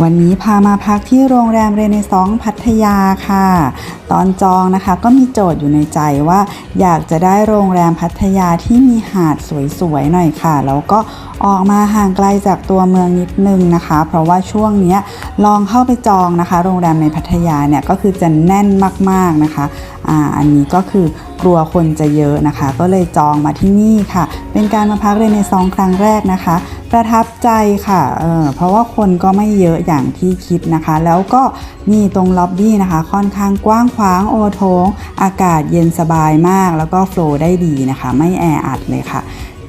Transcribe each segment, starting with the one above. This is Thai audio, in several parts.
วันนี้พามาพักที่โรงแรมเรเนซองส์พัทยาค่ะ ตอนจองนะคะ ก็มีโจทย์อยู่ในใจว่า อยากจะได้โรงแรมพัทยาที่มีหาดสวยๆหน่อยค่ะ แล้วก็ออกมาห่างไกลจากตัวเมืองนิดนึงนะคะ เพราะว่าช่วงนี้ลองเข้าไปจองนะคะ โรงแรมในพัทยาเนี่ยก็คือจะแน่นมากๆนะคะอ่าอันนี้ก็คือกลัวคนจะเยอะนะคะ ก็เลยจองมาที่นี่ค่ะ เป็นการมาพักเรเนซองครั้งแรกนะคะ ประทับใจค่ะเออเพราะว่าคนก็ไม่เยอะอย่างที่คิดนะคะ แล้วก็นี่ตรงล็อบบี้นะคะ ค่อนข้างกว้างขวางโอโถงอากาศเย็นสบายมาก แล้วก็โฟลว์ได้ดีนะคะ ไม่แออัดเลยค่ะ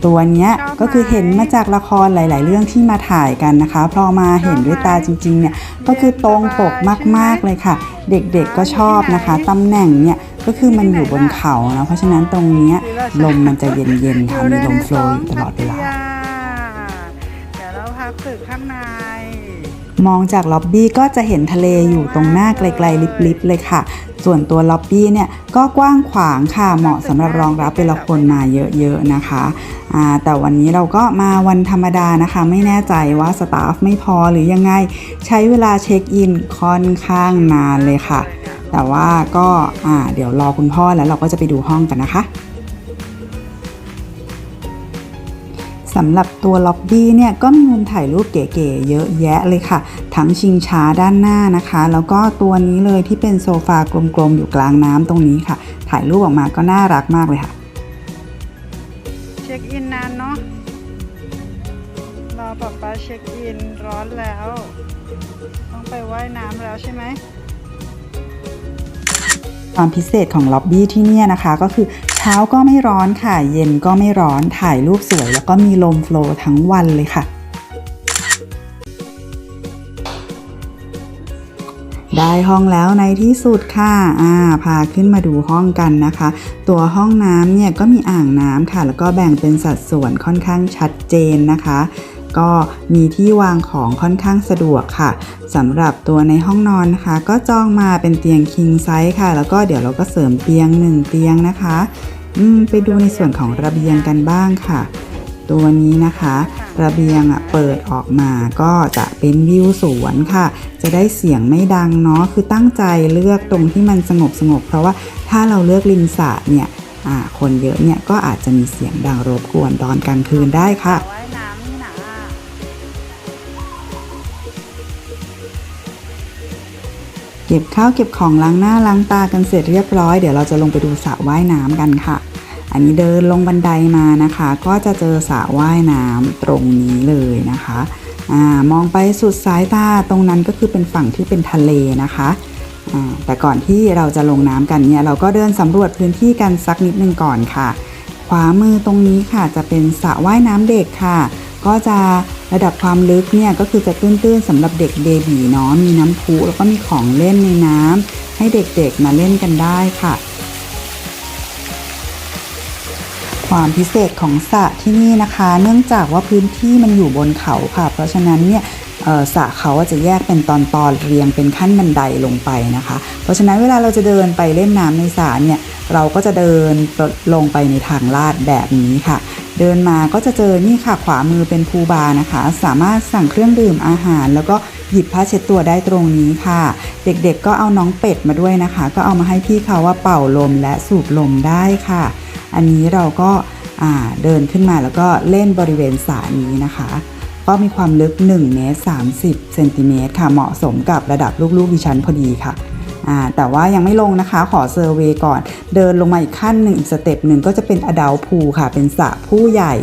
ตัวเนี้ยชอบไหมก็คือเห็นมาจากละครหลาย ๆ เรื่องที่มาถ่ายกันนะคะ พอมาเห็นด้วยตาจริง ๆ เนี่ยก็คือตรงปกมาก ๆ เลยค่ะ เด็ก ๆ ก็ชอบนะคะตำแหน่งเนี่ยก็คือมันอยู่บนเขานะเพราะฉะนั้นตรงเนี้ยลมมันจะเย็น ๆ ค่ะ มีลมโฟลว์อยู่ตลอดเวลาเดี๋ยวเราพักตึกข้างในมองจากล็อบบี้ก็จะเห็นทะเลอยู่ตรงหน้าไกลๆลิบๆเลยค่ะ ส่วนตัวล็อบบี้เนี่ยก็กว้างขวางค่ะเหมาะสำหรับรองรับเป็นละคนมาเยอะๆนะคะแต่วันนี้เราก็มาวันธรรมดานะคะ ไม่แน่ใจว่าสตาฟไม่พอหรือยังไงใช้เวลาเช็คอินค่อนข้างนานเลยค่ะ แต่ว่าก็เดี๋ยวรอคุณพ่อแล้วเราก็จะไปดูห้องกันนะคะ สำหรับตัวล็อบบี้เนี่ยก็มีมุมถ่ายรูปเก๋ๆเยอะแยะเลยค่ะ ทั้งชิงช้าด้านหน้านะคะ แล้วก็ตัวนี้เลยที่เป็นโซฟากลมๆอยู่กลางน้ำตรงนี้ค่ะ ถ่ายรูปออกมาก็น่ารักมากเลยค่ะ เช็คอินนานเนาะรอป๊าป๊าเช็คอินร้อนแล้ว ต้องไปว่ายน้ำแล้วใช่ไหมความพิเศษของล็อบบี้ที่เนี่ยนะคะ ก็คือเช้าก็ไม่ร้อนค่ะ เย็นก็ไม่ร้อนถ่ายรูปสวย แล้วก็มีลมโฟลว์ทั้งวันเลยค่ะ ได้ห้องแล้วในที่สุดค่ะอ่าพาขึ้นมาดูห้องกันนะคะ ตัวห้องน้ำเนี่ยก็มีอ่างน้ำค่ะ แล้วก็แบ่งเป็นสัดส่วนค่อนข้างชัดเจนนะคะ ก็มีที่วางของค่อนข้างสะดวกค่ะสำหรับตัวในห้องนอนนะคะ ก็จองมาเป็นเตียง king size ค่ะ แล้วก็เดี๋ยวเราก็เสริมเตียงหนึ่งเตียงนะคะอืมไปดูในส่วนของระเบียงกันบ้างค่ะ ตัวนี้นะคะระเบียงอะเปิดออกมาก็จะเป็นวิวสวนค่ะ จะได้เสียงไม่ดังเนาะคือตั้งใจเลือกตรงที่มันสงบสงบๆเพราะว่าถ้าเราเลือกริมสระเนี่ยคนเยอะเนี่ยก็อาจจะมีเสียงดังรบกวนตอนกลางคืนได้ค่ะ ก็บข้าวเก็บของล้างหน้าล้างตากันเสร็จเรียบร้อย เดี๋ยวเราจะลงไปดูสระว่ายน้ำกันค่ะ อันนี้เดินลงบันไดมานะคะ ก็จะเจอสระว่ายน้ำตรงนี้เลยนะคะอมองไปสุดสายตาตรงนั้นก็คือเป็นฝั่งที่เป็นทะเลนะคะแต่ก่อนที่เราจะลงน้ำกันเนี่ยเราก็เดินสำรวจพื้นที่กันสักนิดนึงก่อนค่ะ ขวามือตรงนี้ค่ะจะเป็นสระว่ายน้ำเด็กค่ะ ก็จะระดับความลึกเนี่ยก็คือจะตื้นๆสำหรับเด็กเบบีเนาะมีน้ำพุแล้วก็มีของเล่นในน้ำให้เด็กๆมาเล่นกันได้ค่ะ ความพิเศษของสระที่นี่นะคะ เนื่องจากว่าพื้นที่มันอยู่บนเขาค่ะ เพราะฉะนั้นเนี่ยสระเขาจะแยกเป็นตอนๆเรียงเป็นขั้นบันไดลงไปนะคะ เพราะฉะนั้นเวลาเราจะเดินไปเล่นน้ำในสระเนี่ยเราก็จะเดินลงไปในทางลาดแบบนี้ค่ะ เดินมาก็จะเจอนี่ค่ะขวามือเป็นพูบาร์นะคะ สามารถสั่งเครื่องดื่มอาหาร แล้วก็หยิบผ้าเช็ดตัวได้ตรงนี้ค่ะ เด็กๆก็เอาน้องเป็ดมาด้วยนะคะ ก็เอามาให้พี่เขาว่าเป่าลมและสูบลมได้ค่ะ อันนี้เราก็เดินขึ้นมาแล้วก็เล่นบริเวณสระนี้นะคะ ก็มีความลึก1เมตร30เซนติเมตรค่ะเหมาะสมกับระดับลูกๆดิฉันพอดีค่ะ แต่ว่ายังไม่ลงนะคะขอเซอร์เวยก่อน เดินลงมาอีกขั้นหนึ่งอีกสเต็ปหนึ่งก็จะเป็นอด l ลพูค่ะ เป็นสระผู้ใหญ่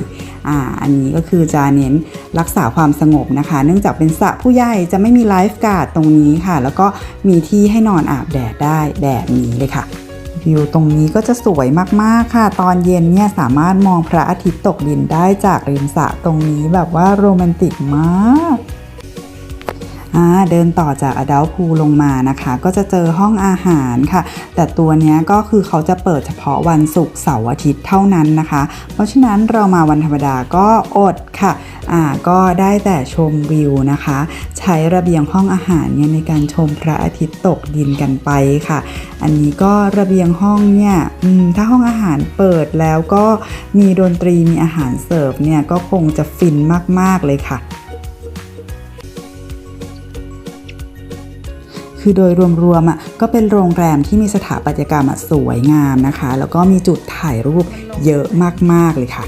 อ่าอันนี้ก็คือจะเน้นรักษาความสงบนะคะ เนื่องจากเป็นสระผู้ใหญ่จะไม่มีไลฟ์การ์ดตรงนี้ค่ะ แล้วก็มีที่ให้นอนอาบแดดได้แบบนี้เลยค่ะวิวตรงนี้ก็จะสวยมากๆค่ะ ตอนเย็นเนี่ยสามารถมองพระอาทิตย์ตกดินได้จากริมสระตรงนี้แบบว่าโรแมนติกมาก อ่าเดินต่อจากอดัลพูลงมานะคะ ก็จะเจอห้องอาหารค่ะ แต่ตัวนี้ก็คือเขาจะเปิดเฉพาะวันศุกร์เสาร์อาทิตย์เท่านั้นนะคะ เพราะฉะนั้นเรามาวันธรรมดาก็อดค่ะอ่าก็ได้แต่ชมวิวนะคะ ใช้ระเบียงห้องอาหารเนี่ยในการชมพระอาทิตย์ตกดินกันไปค่ะ อันนี้ก็ระเบียงห้องเนี่ยถ้าห้องอาหารเปิดแล้วก็มีดนตรีมีอาหารเสิร์ฟเนี่ยก็คงจะฟินมากๆเลยค่ะ คือโดยรวมๆอะก็เป็นโรงแรมที่มีสถาปัตยกรรมอะสวยงามนะคะ แล้วก็มีจุดถ่ายรูปเยอะมากๆเลยค่ะ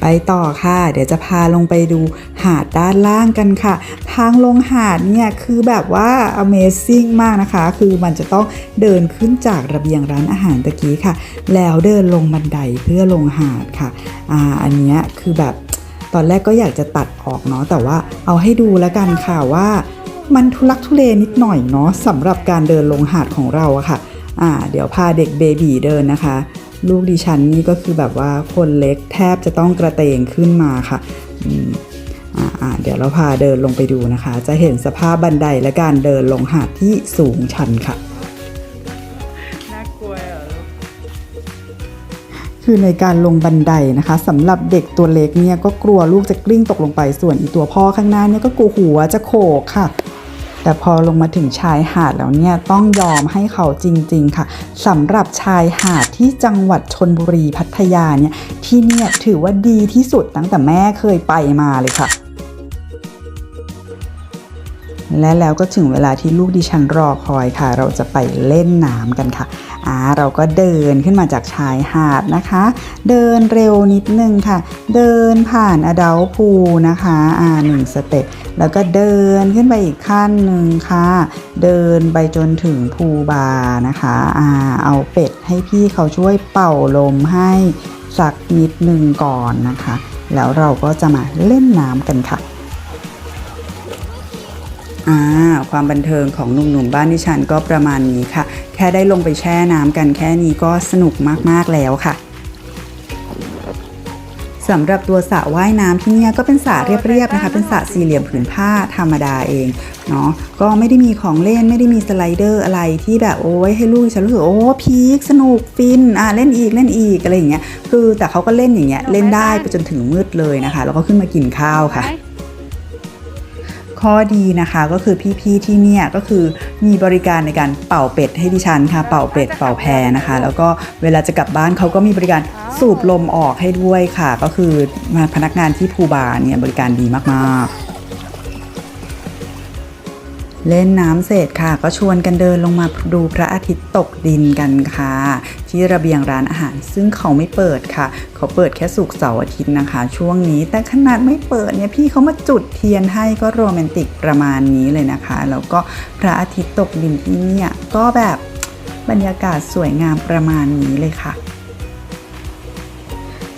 ไปต่อค่ะ เดี๋ยวจะพาลงไปดูหาดด้านล่างกันค่ะ ทางลงหาดเนี่ยคือแบบว่า Amazing มากนะคะ คือมันจะต้องเดินขึ้นจากระเบียงร้านอาหารตะกี้ค่ะ แล้วเดินลงบันไดเพื่อลงหาดค่ะอ่าอันเนี้ยคือแบบตอนแรกก็อยากจะตัดออกเนาะแต่ว่าเอาให้ดูแล้วกันค่ะว่า มันทุลักทุเลนิดหน่อยเนาะสำหรับการเดินลงหาดของเราอะค่ะอ่าเดี๋ยวพาเด็กเบบีเดินนะคะ ลูกดิฉันนี่ก็คือแบบว่าคนเล็กแทบจะต้องกระเตงขึ้นมาค่ะอ่าเดี๋ยวเราพาเดินลงไปดูนะคะ จะเห็นสภาพบันไดและการเดินลงหาดที่สูงชันค่ะน่ากลัวเหรอคือในการลงบันไดนะคะสำหรับเด็กตัวเล็กเนี่ยก็กลัวลูกจะกลิ้งตกลงไปส่วนอีตัวพ่อข้างหน้าเนี่ยก็กลัวหัวจะโขกค่ะ แต่พอลงมาถึงชายหาดแล้วเนี่ยต้องยอมให้เขาจริง ๆ ค่ะสำหรับชายหาดที่จังหวัดชนบุรีพัทยาเนี่ยที่เนี่ยถือว่าดีที่สุดตั้งแต่แม่เคยไปมาเลยค่ะและแล้วก็ถึงเวลาที่ลูกดิฉันรอคอยค่ะ เราจะไปเล่นน้ำกันค่ะ อ่าเราก็เดินขึ้นมาจากชายหาดนะคะ เดินเร็วนิดนึงค่ะ เดินผ่านอดาพูนะคะอ่าหนึ่งสเต็ปแล้วก็เดินขึ้นไปอีกขั้นหนึ่งค่ะ เดินไปจนถึงพูบาร์นะคะอ่าเอาเป็ดให้พี่เขาช่วยเป่าลมให้สักนิดหนึ่งก่อนนะคะ แล้วเราก็จะมาเล่นน้ำกันค่ะอ่าความบันเทิงของหนุ่มๆบ้านดิฉันก็ประมาณนี้ค่ะ ค่ได้ลงไปแช่น้ำกันแค่นี้ก็สนุกมากๆแล้วค่ะสำหรับตัวสระว่ายน้ำที่นี่ก็เป็นสระเรียบๆนะคะ เป็นสระสี่เหลี่ยมผืนผ้าธรรมดาเองเนาะก็ไม่ได้มีของเล่นไม่ได้มีสไลเดอร์อะไรที่แบบโอ้ยให้ลูกฉันรู้สึกโอ้พีคสนุกฟินอะเล่นอีกเล่นอีกอะไรอย่างเงี้ยคือแต่เขาก็เล่นอย่างเงี้ยเล่นได้ไปจนถึงมืดเลยนะคะ แล้วก็ขึ้นมากินข้าวค่ะ ข้อดีนะคะก็คือพี่ๆที่เนี่ยก็คือมีบริการในการเป่าเป็ดให้ดิฉันค่ะ เป่าเป็ดเป่าแพรนะคะ แล้วก็เวลาจะกลับบ้านเขาก็มีบริการสูบลมออกให้ด้วยค่ะ ก็คือมาพนักงานที่ภูบาเนี่ยบริการดีมากๆ เล่นน้ำเสร็จค่ะ ก็ชวนกันเดินลงมาดูพระอาทิตย์ตกดินกันค่ะ ที่ระเบียงร้านอาหารซึ่งเขาไม่เปิดค่ะ เขาเปิดแค่สุกเสาร์อาทิตย์นะคะ ช่วงนี้แต่ขนาดไม่เปิดเนี่ยพี่เขามาจุดเทียนให้ก็โรแมนติกประมาณนี้เลยนะคะ แล้วก็พระอาทิตย์ตกดินที่เนี่ยก็แบบบรรยากาศสวยงามประมาณนี้เลยค่ะ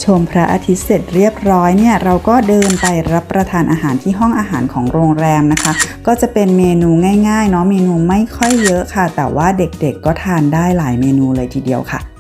ชมพระอาทิตย์เสร็จเรียบร้อยเนี่ยเราก็เดินไปรับประทานอาหารที่ห้องอาหารของโรงแรมนะคะ ก็จะเป็นเมนูง่ายๆเนาะเมนูไม่ค่อยเยอะค่ะ แต่ว่าเด็กๆก็ทานได้หลายเมนูเลยทีเดียวค่ะ